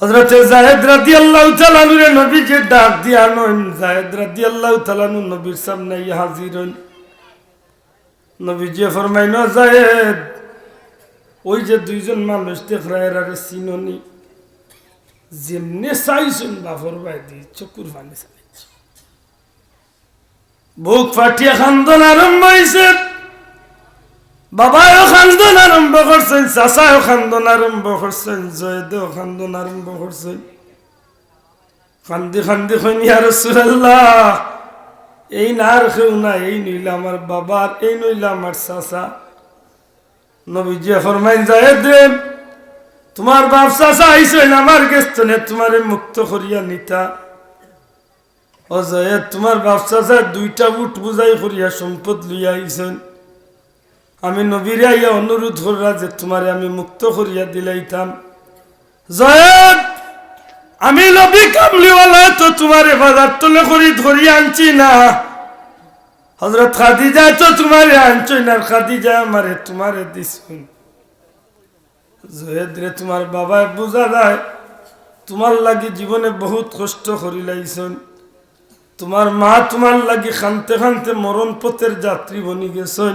হজরতে জাহেদ রাদি আল্লাহ তালানুরে নবীকে ডাক দিয়া নন জাহেদ রাদি আল্লাহ তালানু নবীর সামনে হাজির হইন নবীজি ফরমাইন জাহেদ ওই যে দুইজন মানুষ দেখরা এরারে চিননি। যেমনে চাইছুন বাফর বাই দি চকুর পানি চাইছ বুক ফাটিয়া খান্দন আরম্ভ হয়েছে বাবাও খান্দন আরম্ভ করছেন চাচাও খান্দন আরম্ভ করছেন জয়দেও খান্দন আরম্ভ করছেন। খান্দি খান্দি খনিয়া রসুল্লাহ এই না আর না, এই নইল আমার বাবার এই নইল আমার চাচা। নবীজি ফরমাইন যায় দেব, তোমার বাপ চাচা আইসেন আমার গেস্তনে তোমারে মুক্ত করিয়া নিতা। ও জয়েদ তোমার বাপ চাচা দুইটা উঠ বুঝাই করিয়া সম্পদ লইয়া আইসেন আমি নবীরে অনুরোধ করা যে তোমারে আমি মুক্ত করিয়া দিলাইতাম। জয়েদ আমি নবী কামলিওয়ালা তো তোমারে বাজার তলে করি ধরিয়া আনছি না। হজরত খাদিজা তো তোমারে আনছই না খাদিজা আমারে তোমারে দিছুন জয়েদ রে, তোমার বাবায় বোঝা যায়, তোমার লাগি জীবনে বহুত কষ্ট করি লাইছন। তোমার মা তোমার লাগি খানতে খানতে মরণ পথের যাত্রী বনি গেছন।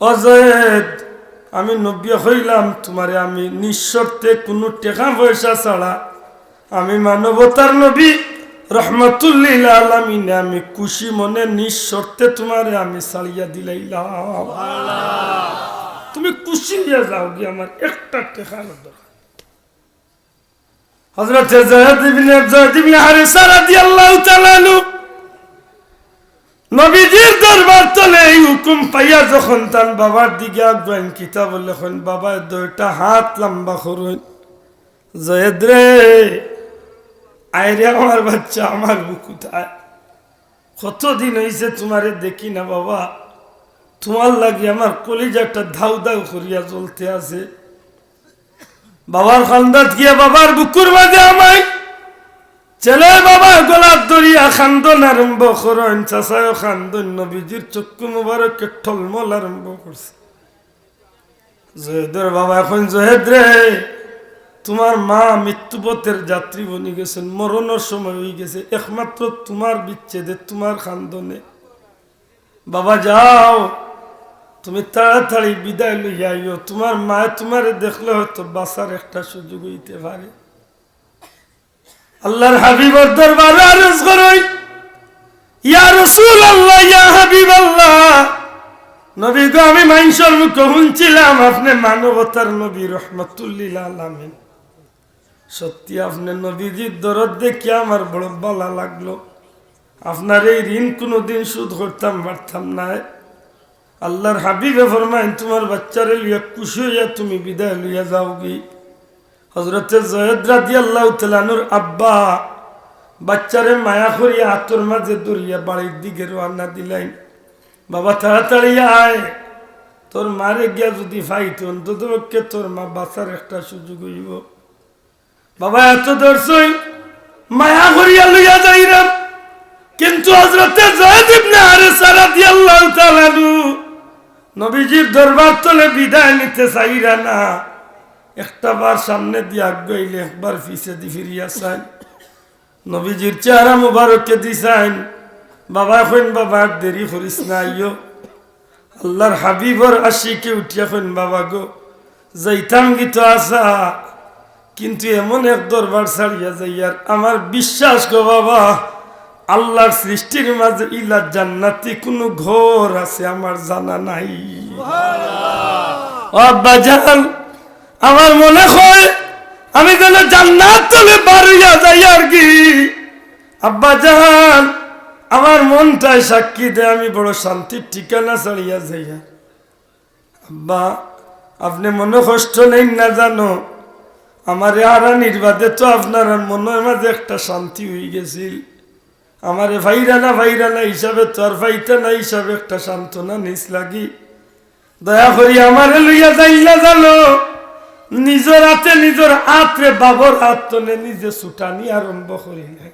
অজয়েদ আমি নব্য হইলাম তোমারে, আমি নিঃশর্তে কোনো টেকা পয়সা ছাড়া। আমি মানবতার নবী, রহমতুল্লিল আমি খুশি মনে নিঃশর্তে তোমারে আমি ছাড়িয়া দিলাইলাম। তুমি খুশি হইয়া যাও কি আমার একটা টেকার দরকার। হজরত জয়দ ইবনে জয়দ ইবনে হারিসা রাদিয়াল্লাহু তাআলা নবীজির দরবার তলে এই হুকুম পাইয়া যখন তার বাবার দিকে আগ্রহণ কিতাব লেখন বাবা দুইটা হাত লম্বা করুন। জয়েদ রে আয়রে আমার বাচ্চা, আমার বুকুতায় কতদিন হয়েছে তোমারে দেখি না বাবা। তোমার লাগি আমার কলিজাটা ধাউ ধাউ করিয়া চলতে আছে। বাবার খান্দাত গিয়া বাবার বুকুর মাঝে আমায় ছেলে বাবা, গোলাপ দরিয়া, খান্দন আরম্ভ করেন চাষায় খান্দন, নবীজির চক্ষু মুবারকে, ঠলমল আরম্ভ করছে। জয়েদের বাবা এখন, জহেদ রে, তোমার মা মৃত্যুপথের যাত্রী বনি গেছেন, মরণের সময় হয়ে গেছে, একমাত্র তোমার বিচ্ছেদে, তোমার খান্দনে। বাবা যাও, তুমি তাড়াতাড়ি বিদায় লইয়া আইও, তোমার মা তোমারে দেখলে হয়তো বাঁচার একটা সুযোগ হইতে পারে। আল্লাহর হাবিবর দরবারে আরজ করই ইয়া রাসূল আল্লাহ ইয়া হাবিব আল্লাহ নবী গো আমি মাইনসর মুখ শুনছিলাম, আপনি মানবতার নবী, রহমতুল্লিল আলামিন। সত্যি আপনি নবীজির দরদ দেখে আমার বড় বালা লাগল। আপনার এই ঋণ কোনোদিন শোধ করতাম, পারতাম না। আল্লাহর হাবিবে ফরমাইন, তোমার বাচ্চারে লিয়া খুশি হইয়া তুমি বিদায় লইয়া যাও গি। হজরতে জয়দ রাজি আল্লাহ তালানুর আব্বা বাচ্চারে মায়া করিয়া হাতর মাঝে দরিয়া বাড়ির দিকে রান্না দিলাইন বাবা, তাড়াতাড়ি আয়। তোর মারে গিয়া যদি ফাইত, অন্তত তোর মা বাঁচার একটা সুযোগ হইব। বাবা, এত দর্শই মায়া করিয়া লইয়া যাইরাম। কিন্তু হজরতে জয়দ ইবনে হারেসা রাদিয়াল্লাহু তাআলা নবীজির দরবার তলে বিদায় নিতে চাইরা না। একটা বার সামনে দিয়ে আগাইলে একবার পিছে দি ফিরিয়া চাইন নবীজির চেহারা মুবারককে দিছাইন বাবা কইন বাবা দেরি করিস না আইও আল্লাহর হাবিবর আশিকে উঠিয়া কইন বাবা গো যাইতাম গীত আসা কিন্তু এমন এক দরবার ছাড়িয়া যাইয়ার আমার বিশ্বাস গো বাবা আল্লাহর সৃষ্টির মাঝে ইলা জান্নাতি কোনো ঘর আছে আমার জানা নাই। ও আব্বা জান আমার মনে হয় আমি যেন জান্নাত তলে বাড়িয়া যাই আর কি। আব্বা জান আমার মনটাই সাক্ষী দেয় আমি বড় শান্তির ঠিকানা ছাড়িয়া যাইয়া আব্বা, আপনি মনে কষ্ট নেই না জানো, আমার আরা নির্বাদে তো আপনার মনের মাঝে একটা শান্তি হয়ে গেছিল। আমারে ভাইরা না ভাইরা না হিসাবে তো আর ভাইটা না হিসাবে একটা সান্ত্বনা নিস লাগি। দয়া করি আমারে লইয়া যাইলা জানো। নিজের হাতে নিজের হাতরে বাবর হাত তলে নিজে ছুটানি আরম্ভ করি নাই।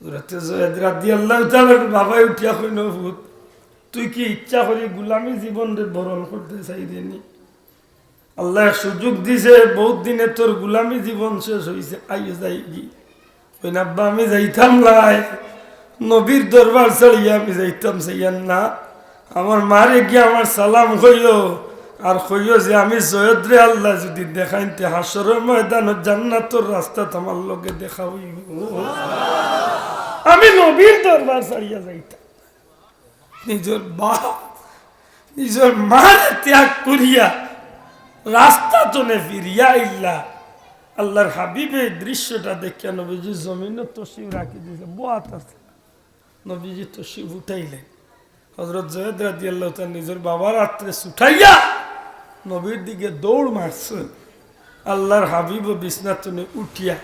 রাতে জয়েদ রাদি আল্লাহ বাবাই উঠিয়া কইন ভূত তুই কি ইচ্ছা করি গুলামি জীবন বরণ করতে চাই নি আল্লাহ সুযোগ দিছে, বহুত দিনে তোর গুলামি জীবন শেষ হয়েছে আইয়ে যাই কি ওই নাব্বা আমি যাইতাম লাই। নবীর দরবার ছাড়িয়ে আমি যাইতাম সেইয়ান না আমার মারে গিয়ে আমার সালাম হইও আর কইও যে আমি সৈয়দরে আল্লাহ, যদি দেখাইতে হাসরের ময়দান জান্নাতর রাস্তা তোমার লগে দেখা হইব আমি নবীর দরবার ছাড়িয়া যাইতাম। নিজের বাপ, নিজের মার ত্যাগ করিয়া রাস্তা চলে ফিরিয়া ইল্লা আল্লাহর হাবিবে দৃশ্যটা দেখে নবীজি জমিনে তসিব রাখি দিয়েছে বোয়াত আছে। নবীজি তসিব উঠাইলেন। হজরত জয়দ রাজি আল্লাহ নিজের বাবার রাত্রে ছুটাইয়া নবীর দিকে দৌড় মারছেন। আল্লাহর হাবিব বিছনাতনে উঠিয়া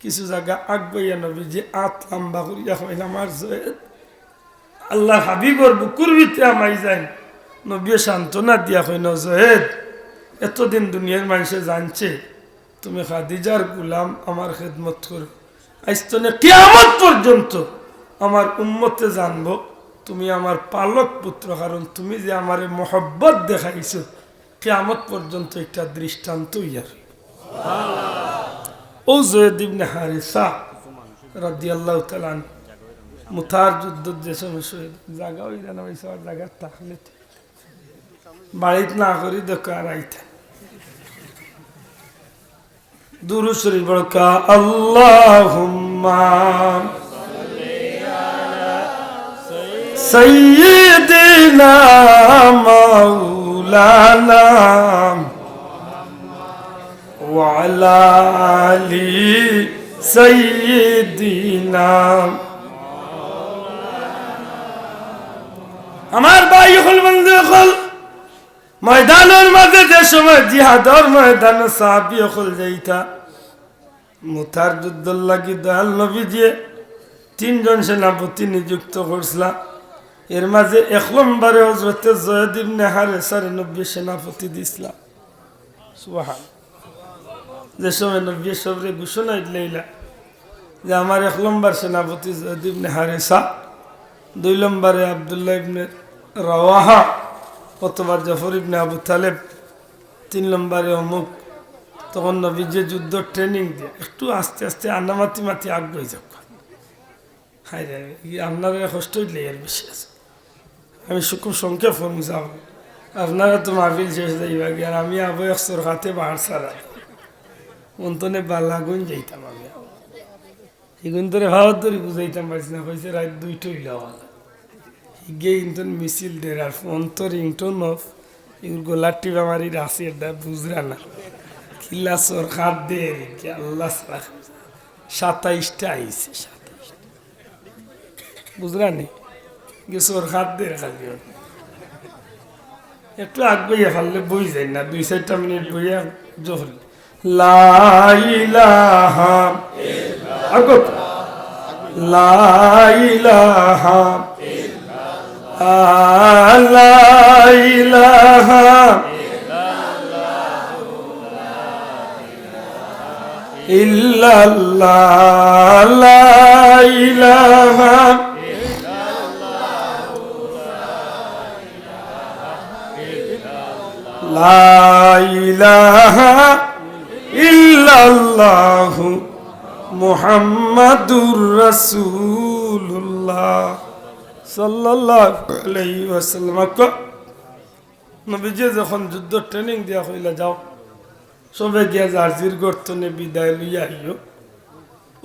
কিছু জায়গা আগবাইয়া নবীজি আত লম্বা করিয়া হইল আমার জয়দ আল্লাহ হাবিবর বুকুর ভিতরে আমাই যায় নবী সান্ত্বনা দিয়া হইন জহেদ এতদিন দুনিয়ার মানুষে জানছে, তুমি খাদিজার গুলাম আমার খেদমত করো। আইস্তনে কিয়ামত পর্যন্ত আমার উম্মতে জানব, তুমি আমার পালক পুত্র, কারণ তুমি যে আমার মহব্বত দেখাইছো কিয়ামত পর্যন্ত একটা দৃষ্টান্ত ইয়ার। ও জয়েদ ইবনে হারিসা রাদিয়াল্লাহু তাআলা মুথার যুদ্ধ যে সময় শহীদ জায়গা ওই জানা ওই সব জায়গার তাহলে বাড়িতে না করি দেখো আর সাইয়্যিদিনা মাওলানা وعلى آل سيدنا আমার ভাই হল বন্ধু হল ময়দানের মাঝে যে সময় জিহাদর ময়দান সাহাবি হল যাইতা মুথার যুদ্ধ লাগি দয়াল নবী যে তিনজন সেনাপতি নিযুক্ত করছিলাম এর মাঝে এক নম্বরে হজরতে জয়দ ইবনে হারে সাড়ে নব্বই সেনাপতি দিছিলাম সুবাহান। যে সময় নব্বই সবরে ঘোষণা দিলাইলা যে আমার এক নম্বর সেনাপতি জয়দ ইবনে হারেসা, দুই নম্বরে আবদুল্লাহ ইবনে রাওয়াহা, অথবা জফর ইবনে আবু তালেব, তিন নম্বরে অমুক, তখন নবী যে যুদ্ধ ট্রেনিং দিয়ে, একটু আস্তে আস্তে আন্নামাতি মাতি আগ্রহী যাক। হাই রে আপনারা কষ্ট এর বেশি আছে। আমি খুব সংখ্যা ফোন যাব আপনারা তো মাহফিল শেষ যাইবা আর আমি আবু একশোর হাতে বাহার সারা অন্তনে বালাগুন যাইতাম আমি। এগুন ধরে ভাবত ধরে বুঝাইতাম পারছি না, কইছে রাত দুইটা হইল হিগে ইন্তন মিছিল দের আর ফোন তো রিংটোন অফ। এগুলো গোলার টিপা রাশি এটা বুঝরা না। খিল্লা সর খাত দে আল্লাহ সাতাইশটা আইছে, সাতাইশটা। বুঝরা নি? গে সর খাত দে খালি একটু আগ বইয়া ফাললে বই যায় না, দুই চারটা মিনিট বইয়া জহর লাইলাহা আগত। লাইলাহা লাইলাহা ইল্লাল্লাহ লাইলাহা ইল্লাল্লাহু মুহাম্মাদুর আলাইহি ওয়াসাল্লাম। নবীজি যখন যুদ্ধ ট্রেনিং দিয়া হইলা যাও সবে গিয়া জার্জির গর্তনে বিদায় লইয়া আইও।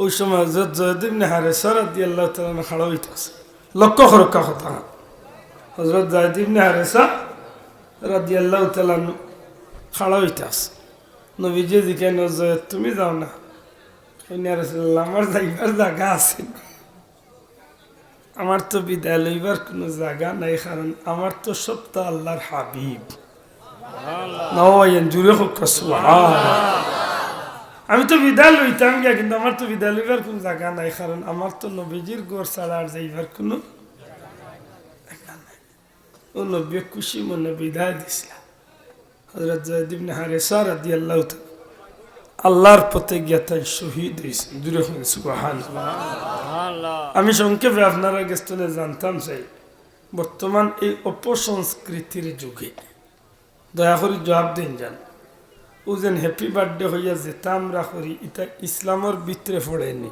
ওই সময় হজরত জয়দিন হারে সরাদ দিয়ে আল্লাহ খাড়া হইতেছে। লক্ষ্য খরক্কা কথা। হজরত জয়দিন হারেসা রাদি আল্লাহ তালা খাড়া হইতেছে নবীজি দিকে নজর তুমি যাও না? আমার যাইবার জায়গা আছে আমার তো বিদায় লইবার কোনো জায়গা নাই কারণ আমার তো সব তো আল্লাহর হাবিব। জুড়ে হোক আমি তো বিদায় লইতাম গিয়া কিন্তু আমার তো বিদায় লইবার কোনো জায়গা নাই কারণ আমার তো নবীজির গোর ছাড়া আর যাইবার কোনো ও নবী খুশি মনে বিদায় দিছিলাম হজরত জয়দিবনে হারে সার আদি আল্লাহ আল্লাহর পথে গিয়া তাই শহীদ হয়েছে দূরে হয়েছে আমি সংক্ষেপে আপনারা গেস্তনে জানতাম চাই বর্তমান এই অপসংস্কৃতির যুগে দয়া করে জবাব দিন যান ও যেন হ্যাপি বার্থডে হইয়া যেটা আমরা করি এটা ইসলামের ভিতরে পড়েনি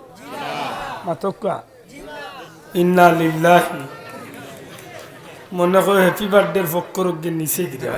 মাতকা ইন্না লিল্লাহি মনে করো হ্যাপি বার্থডের পক্ষ রোগ্যে নিচে গিরা